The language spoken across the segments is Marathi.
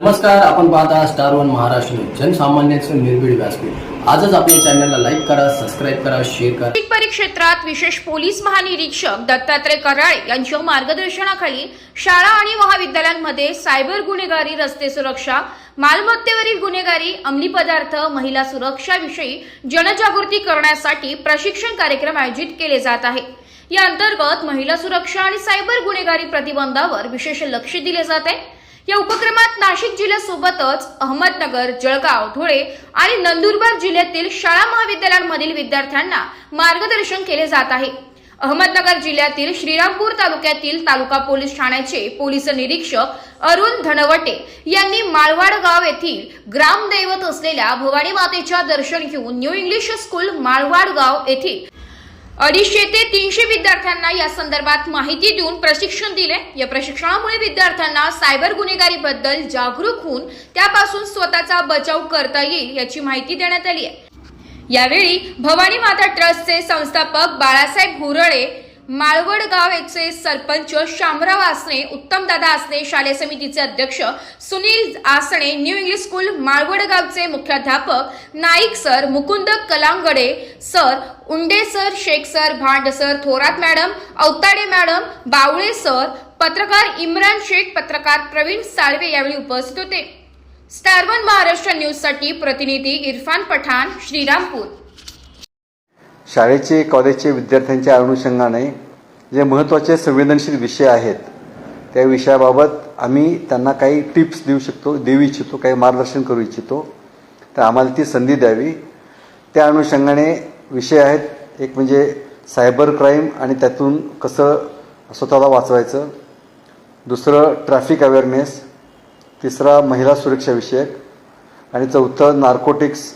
नमस्कार आपण पाहता स्टार वन महाराष्ट्र जनसामान्यांचं निर्भीड व्यासपीठ. आजच आपल्या चॅनलला लाईक करा सबस्क्राईब करा शेअर करा. परिक्षेत्रात विशेष पोलीस महानिरीक्षक दत्तात्रय कराळे यांच्या मार्गदर्शनाखाली शाळा आणि महाविद्यालयांमध्ये सायबर गुन्हेगारी रस्ते सुरक्षा मालमत्तेवरील गुन्हेगारी अंमली पदार्थ महिला सुरक्षाविषयी जनजागृती करण्यासाठी प्रशिक्षण कार्यक्रम आयोजित केले जात आहे. या अंतर्गत महिला सुरक्षा आणि सायबर गुन्हेगारी प्रतिबंधावर विशेष लक्ष दिले जात आहे. या उपक्रमात नाशिक जिल्ह्यासोबतच अहमदनगर जळगाव धुळे आणि नंदुरबार जिल्ह्यातील शाळा महाविद्यालयांमधील विद्यार्थ्यांना मार्गदर्शन केले जात आहे. अहमदनगर जिल्ह्यातील श्रीरामपूर तालुक्यातील तालुका पोलीस ठाण्याचे पोलीस निरीक्षक अरुण धनवटे यांनी माळवाड गाव येथील ग्रामदैवत असलेल्या भवानी मातेच्या दर्शन घेऊन न्यू इंग्लिश स्कूल माळवाड गाव येथील अडीचशे ते तीनशे विद्यार्थ्यांना या संदर्भात माहिती देऊन प्रशिक्षण दिले. या प्रशिक्षणामुळे विद्यार्थ्यांना सायबर गुन्हेगारीबद्दल जागरूक होऊन त्यापासून स्वतःचा बचाव करता येईल याची माहिती देण्यात आली आहे. यावेळी भवानी माता ट्रस्टचे संस्थापक बाळासाहेब हुरळे माळवड गाव येथचे सरपंच शामराव आसणे उत्तमदादा आसणे शालेय समितीचे अध्यक्ष Sunil Asane new English school Malwad गावचे मुख्याध्यापक Naik sir Mukund Kalangade sir Unde sir Shaikh sir Bhand sir Thorat madam Autade madam Bawale sir पत्रकार इम्रान शेख पत्रकार प्रवीण साळवे यावेळी उपस्थित होते. स्टार वन महाराष्ट्र न्यूजसाठी प्रतिनिधी इरफान पठाण श्रीरामपूर. शाळेचे कॉलेजचे विद्यार्थ्यांच्या अनुषंगाने जे महत्त्वाचे संवेदनशील विषय आहेत त्या विषयाबाबत आम्ही त्यांना काही टिप्स देऊ शकतो देऊ इच्छितो काही मार्गदर्शन करू इच्छितो. तर आम्हाला ती संधी द्यावी. त्या अनुषंगाने विषय आहेत एक म्हणजे सायबर क्राईम आणि त्यातून कसं स्वतःला वाचवायचं. दुसरं ट्रॅफिक अवेअरनेस. तिसरा महिला सुरक्षाविषयक आणि चौथं नार्कोटिक्स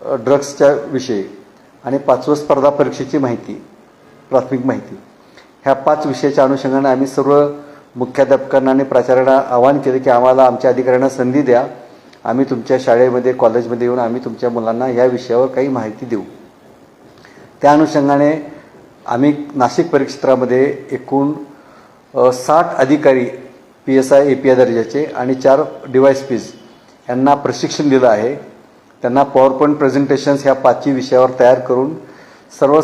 ड्रग्सच्या विषयी. आणि पाचवं स्पर्धा परीक्षेची माहिती प्राथमिक माहिती. ह्या पाच विषयाच्या अनुषंगाने आम्ही सर्व मुख्याध्यापकांना आणि प्राचार्यांना आवाहन केले की आम्हाला आमच्या अधिकाऱ्यांना संधी द्या. आम्ही तुमच्या शाळेमध्ये कॉलेजमध्ये येऊन आम्ही तुमच्या मुलांना या विषयावर काही माहिती देऊ. त्या अनुषंगाने आम्ही नाशिक परिक्षेत्रामध्ये एकूण साठ अधिकारी P S I A P I दर्जाचे आणि चार डिवाइस पीज यांना प्रशिक्षण दिलं आहे. त्यांना पॉवर पॉईंट प्रेझेंटेशन्स ह्या पाचही विषयावर तयार करून सर्व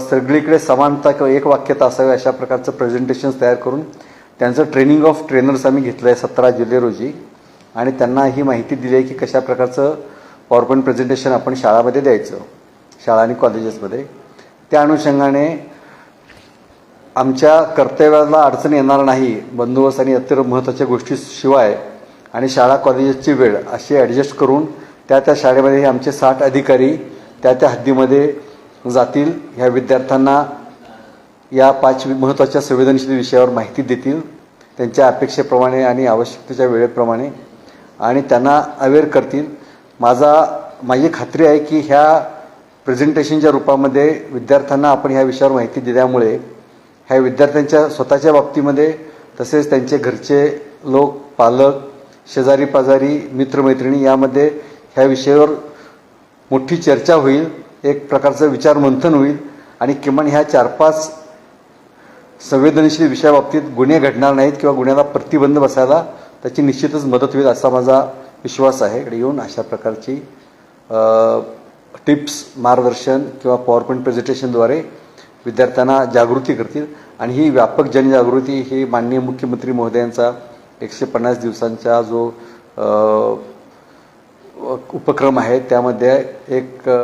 सगळीकडे समानता किंवा एक वाक्यता असावी अशा प्रकारचं प्रेझेंटेशन्स तयार करून त्यांचं ट्रेनिंग ऑफ ट्रेनर्स आम्ही घेतलं आहे सतरा जुलै रोजी. आणि त्यांना ही माहिती दिली आहे की कशा प्रकारचं पॉवर पॉईंट प्रेझेंटेशन आपण शाळामध्ये द्यायचं शाळा आणि कॉलेजेसमध्ये त्या अनुषंगाने आमच्या कर्तव्याला अडचण येणार नाही बंदोबस्त आणि इतर महत्त्वाच्या गोष्टी शिवाय आणि शाळा कॉलेजेसची वेळ अशी ॲडजस्ट करून त्या त्या शाळेमध्ये हे आमचे साठ अधिकारी त्या त्या हद्दीमध्ये जातील. ह्या विद्यार्थ्यांना या पाच महत्त्वाच्या संवेदनशील विषयावर माहिती देतील. त्यांच्या अपेक्षेप्रमाणे आणि आवश्यकतेच्या वेळेप्रमाणे. आणि त्यांना अवेअर करतील. माझा माझी खात्री आहे की ह्या प्रेझेंटेशनच्या रूपामध्ये विद्यार्थ्यांना आपण ह्या विषयावर माहिती दिल्यामुळे ह्या विद्यार्थ्यांच्या स्वतःच्या बाबतीमध्ये तसेच त्यांचे घरचे लोक पालक शेजारी पाजारी मित्रमैत्रिणी यामध्ये ह्या विषयावर मोठी चर्चा होईल एक प्रकारचं विचार मंथन होईल आणि किमान ह्या चार पाच संवेदनशील विषयाबाबतीत गुन्हे घडणार नाहीत किंवा गुन्ह्याला प्रतिबंध बसायला त्याची निश्चितच मदत होईल असा माझा विश्वास आहे. इकडे येऊन अशा प्रकारची टिप्स मार्गदर्शन किंवा पॉवर पॉईंट प्रेझेंटेशनद्वारे विद्यार्थ्यांना जागृती करतील. आणि ही व्यापक जनजागृती ही माननीय मुख्यमंत्री महोदयांचा एकशे पन्नास दिवसांचा जो उपक्रम आहे. त्यामध्ये एक